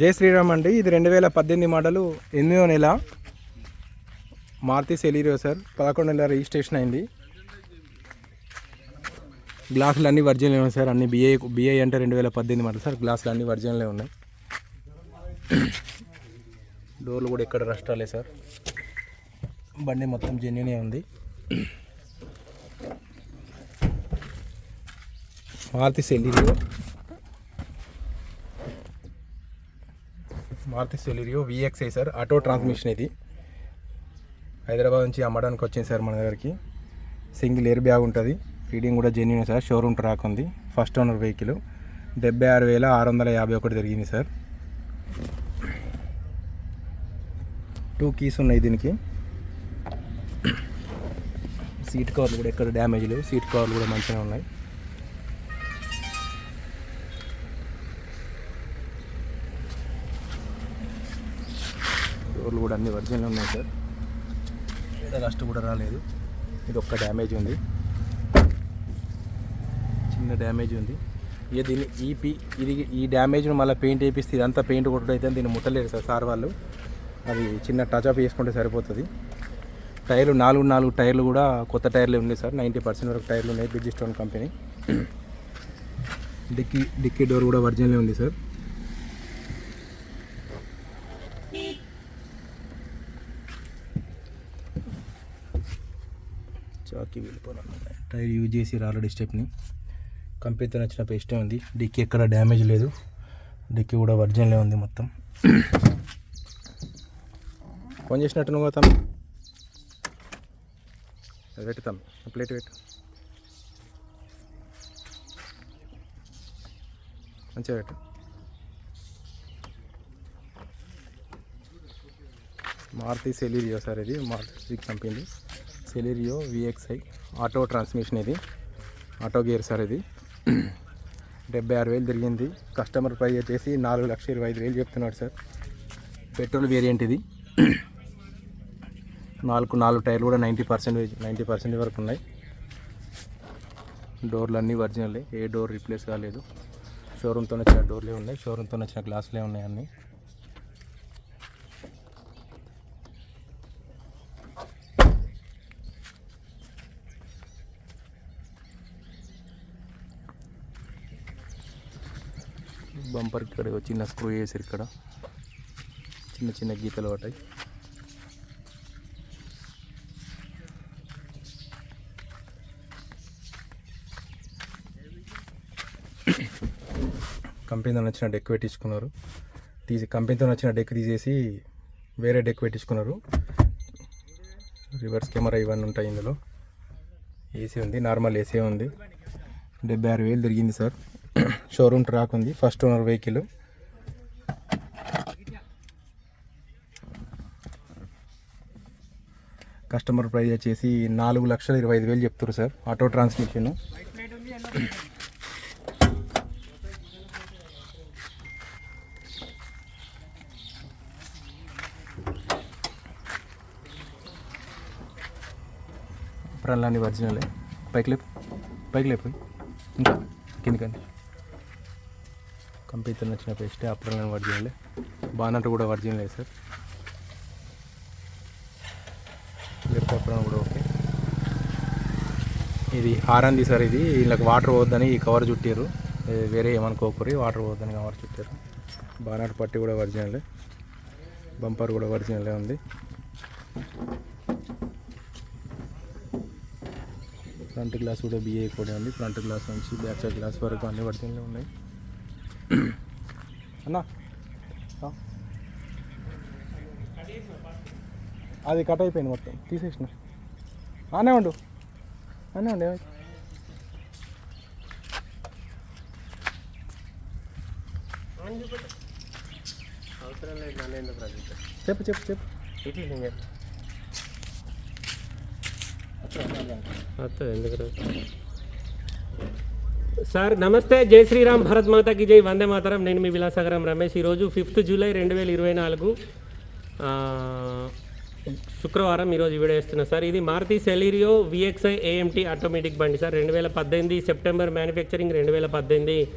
జై శ్రీరామ్ అండి. ఇది రెండు వేల పద్దెనిమిది మోడలు ఎనిమిదో నెల. Maruti Celerio sir. పదకొండు నెల రిజిస్ట్రేషన్ అయింది. గ్లాసులు అన్ని వర్జినలే ఉన్నాయి సార్. అన్ని బిఏ బిఏ అంటే రెండు వేల పద్దెనిమిది మోడల్ సార్. గ్లాసులు అన్ని వర్జినలే ఉన్నాయి. డోర్లు కూడా ఎక్కడ రస్ట్ సార్. బండి మొత్తం జెన్యునే ఉంది. Maruti Celerio Maruti Celerio VXI sir auto transmission ఇది. హైదరాబాద్ నుంచి అమ్మడానికి వచ్చింది సార్ మన దగ్గరికి. సింగిల్ ఎయిర్ బ్యాగ్ ఉంటుంది. రీడింగ్ కూడా జెన్యున్ సార్ షోరూమ్ ట్రాక్ ఉంది ఫస్ట్ ఓనర్ వెహికల్ డెబ్బై ఆరు వేల ఆరు వందల యాభై ఒకటి జరిగింది సార్ టూ కీస్ ఉన్నాయి దీనికి. సీట్ కవర్లు కూడా ఎక్కడ డ్యామేజ్ లేవు. సీట్ కవర్లు కూడా మంచిగా ఉన్నాయి. డోర్లు కూడా అన్ని ఒరిజినల్ ఉన్నాయి సార్. ఇక్కడ రస్ట్ కూడా రాలేదు. ఇది ఒక్క డ్యామేజ్ ఉంది. చిన్న డ్యామేజ్ ఉంది. ఇక దీన్ని ఈ పీ ఇది ఈ డ్యామేజ్ను మళ్ళీ పెయింట్ వేపిస్తే ఇదంతా పెయింట్ కొట్టడం అయితే దీన్ని ముట్టలేరు సార్ సార్ వాళ్ళు. అది చిన్న టచ్అప్ చేసుకుంటే సరిపోతుంది. టైర్లు నాలుగు నాలుగు టైర్లు కూడా కొత్త టైర్లు ఉన్నాయి సార్. నైంటీ పర్సెంట్ వరకు టైర్లు ఉన్నాయి. Bridge company dickey dickey door కూడా ఒరిజినల్ ఉంది సార్. చాకి వెళ్ళిపోయినా టైర్ యూజ్ చేసి ఆల్రెడీ స్టెప్ని. కంపెనీతో నచ్చిన పేస్టే ఉంది. డిక్కీ ఎక్కడ డ్యామేజ్ లేదు. డిక్కీ కూడా ఒరిజినలే ఉంది మొత్తం. ఫోన్ చేసినట్టు నువ్వు తను అది ప్లేట్ పెట్టు. మంచిగా పెట్టు. మారుతి సెలీరియో సార్ ఇది. Maruti company. Celerio VXI auto transmission ఇది. ఆటో గేర్ సార్ ఇది. డెబ్బై ఆరు వేలు తిరిగింది. కస్టమర్ ప్రైస్ వచ్చేసి నాలుగు లక్షల ఇరవై ఐదు వేలు చెప్తున్నాడు సార్. పెట్రోల్ వేరియంట్ ఇది. నాలుగు నాలుగు టైర్లు కూడా నైంటీ పర్సెంట్ నైంటీ పర్సెంట్ వరకు ఉన్నాయి. డోర్లు అన్నీ ఒరిజినల్. ఏ డోర్ రీప్లేస్ కాలేదు. షోరూమ్తో వచ్చిన డోర్లే ఉన్నాయి. షోరూమ్తో వచ్చిన గ్లాసులే ఉన్నాయి అన్నీ. బంపర్ ఇక్కడ ఒక చిన్న స్క్రూ వేసారు ఇక్కడ. చిన్న చిన్న గీతలు పడ్డాయి. కంపెనీతో నచ్చిన డెక్ పెట్టించుకున్నారు. తీసి కంపెనీతో నచ్చిన డెక్ తీసేసి వేరే డెక్ పెట్టించుకున్నారు. రివర్స్ కెమెరా ఇవన్నీ ఉంటాయి ఇందులో. ఏసీ ఉంది నార్మల్ ఏసీ ఉంది. డెబ్బై ఆరు వేలు తిరిగింది సార్. షోరూమ్ ట్రాక్ ఉంది. First owner vehicle customer price వచ్చేసి నాలుగు లక్షల ఇరవై ఐదు వేలు చెప్తారు సార్. ఆటో ట్రాన్స్మిషన్ అన్నీ ఒరిజినలే పైకి లేపు పైకి లేపు ఇంకా కిందకండి కంపెనీతో నచ్చిన పేస్ట్ అప్రల్ ఒరిజినల్ బానట్ కూడా ఒరిజినలే సార్. లెఫ్ట్ అప్రల్ కూడా ఓకే. ఇది హారంది సార్ ఇది. వీళ్ళకి వాటర్ పోద్దని ఈ కవర్ చుట్టారు వేరే ఏమనుకోకూరి వాటర్ పోద్దని కవర్ చుట్టారు బానట్ పట్టి కూడా ఒరిజినలే బంపర్ కూడా ఒరిజినలే ఉంది. ఫ్రంట్ గ్లాస్ కూడా బిఏ కూడా ఉంది. ఫ్రంట్ గ్లాస్ నుంచి బ్యాక్ సైడ్ గ్లాస్ వరకు అన్ని ఒరిజినల్ ఉన్నాయి. అన్నా. అది కట్ అయిపోయింది మొత్తం. తీసేసిన. అనే ఉండు. అనే ఉండు ఏమైంది? అవసరం లేదు నన్ను ఎందుకు చెప్పు చెప్పు చెప్పు. ఇట్లా నేను వస్తుంది ఎందుకు రాదు? సార్ నమస్తే జై శ్రీరామ్ భరత్ మాతాకి జై వందే మాతరం. నేను మీ విలాసగరం రమేష్. ఈరోజు ఫిఫ్త్ జూలై రెండు వేల ఇరవై నాలుగు శుక్రవారం ఈరోజు వీడియో వేస్తున్నా సార్. ఇది Maruti Celerio VXI AMT automatic బండి సార్. రెండు వేల పద్దెనిమిది సెప్టెంబర్ మ్యానుఫ్యాక్చరింగ్ రెండు వేల పద్దెనిమిది.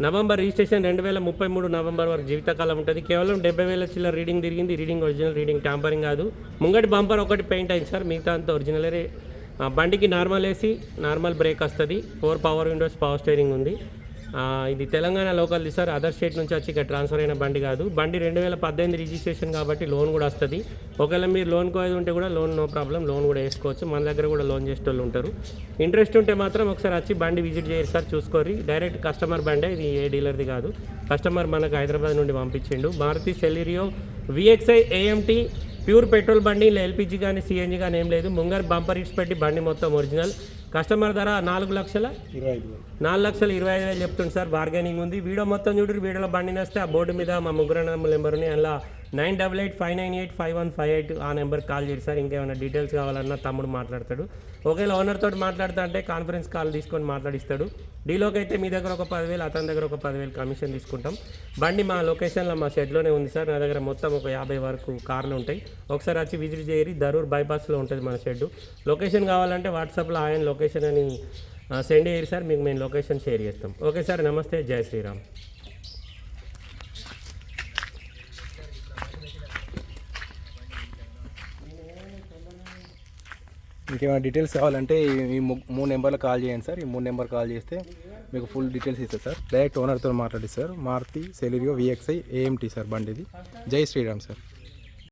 నవంబర్ రిజిస్ట్రేషన్ రెండు వేల ముప్పై మూడు నవంబర్ వరకు జీవితకాలం ఉంటుంది. కేవలం డెబ్బై వేల చిల్లర రీడింగ్ తిరిగింది. రీడింగ్ ఒరిజినల్ రీడింగ్ ట్యాంపరింగ్ కాదు. ముంగటి బంపర్ ఒకటి పెయింట్ అయింది సార్. మిగతా అంతా ఒరిజినలే. బండికి నార్మల్ ఏసీ నార్మల్ బ్రేక్ వస్తుంది. Four power windows power steering ఉంది. ఇది తెలంగాణ లోకల్ది సార్. అదర్ స్టేట్ నుంచి వచ్చి ఇక్కడ ట్రాన్స్ఫర్ అయిన బండి కాదు. బండి రెండు వేల పద్దెనిమిది రిజిస్ట్రేషన్ కాబట్టి లోన్ కూడా వస్తుంది. ఒకవేళ మీరు లోన్ కోయేది ఉంటే కూడా లోన్ నో ప్రాబ్లం లోన్ కూడా వేసుకోవచ్చు. మన దగ్గర కూడా లోన్ చేసే వాళ్ళు ఉంటారు. ఇంట్రెస్ట్ ఉంటే మాత్రం ఒకసారి వచ్చి బండి విజిట్ చేయరు సార్. చూసుకోరి డైరెక్ట్ కస్టమర్ బండే. ఇది ఏ డీలర్ది కాదు. కస్టమర్ మనకు హైదరాబాద్ నుండి పంపించిండు. Maruti Celerio VXI AMT pure petrol బండి ఇలా ఎల్పిజి కానీ సిఎన్జి కానీ ఏం లేదు. ముంగర్ బంపర్ ఇట్స్ పెట్టి బండి మొత్తం ఒరిజినల్. కస్టమర్ ధర నాలుగు లక్షల? నాలుగు లక్షలు ఇరవై ఐదు వేలు చెప్తుంది సార్ బార్గెనింగ్ ఉంది. వీడియో మొత్తం చూడు వీడియోలో బండి నేస్తే ఆ బోర్డు మీద మా ముగ్గురు నెంబర్ ఉంది అలా nine double eight five nine eight five one five eight ఆ నెంబర్కి కాల్ చేసి సార్. ఇంకేమైనా డీటెయిల్స్ కావాలన్నా తమ్ముడు మాట్లాడతాడు. ఒకవేళ ఓనర్ తోటి మాట్లాడతా అంటే కాన్ఫరెన్స్ కాల్ తీసుకొని మాట్లాడిస్తాడు. డీలోకి అయితే మీ దగ్గర ఒక పదివేలు అతని దగ్గర ఒక పదివేలు కమిషన్ తీసుకుంటాం. బండి మా లొకేషన్లో మా షెడ్లోనే ఉంది సార్. నా దగ్గర మొత్తం ఒక యాభై వరకు కార్లు ఉంటాయి. ఒకసారి వచ్చి విజిట్ చేయరి. దరూర్ బైపాస్లో ఉంటుంది మన షెడ్ లొకేషన్ కావాలంటే వాట్సాప్లో ఆయన లొకేషన్ అని సెండ్ చేయరు సార్. మీకు మేము లొకేషన్ షేర్ చేస్తాం. ఓకే సార్ నమస్తే. జై శ్రీరామ్. ఇంకేమైనా డీటెయిల్స్ కావాలంటే ఈ- మూడు నెంబర్లు కాల్ చేయండి సార్. ఈ మూడు నెంబర్ కాల్ చేస్తే మీకు ఫుల్ డీటెయిల్స్ ఇస్తారు సార్. డైరెక్ట్ ఓనర్తో మాట్లాడి sir. Maruti Celerio VXI AMT sir బండిది. జై శ్రీరామ్ సార్.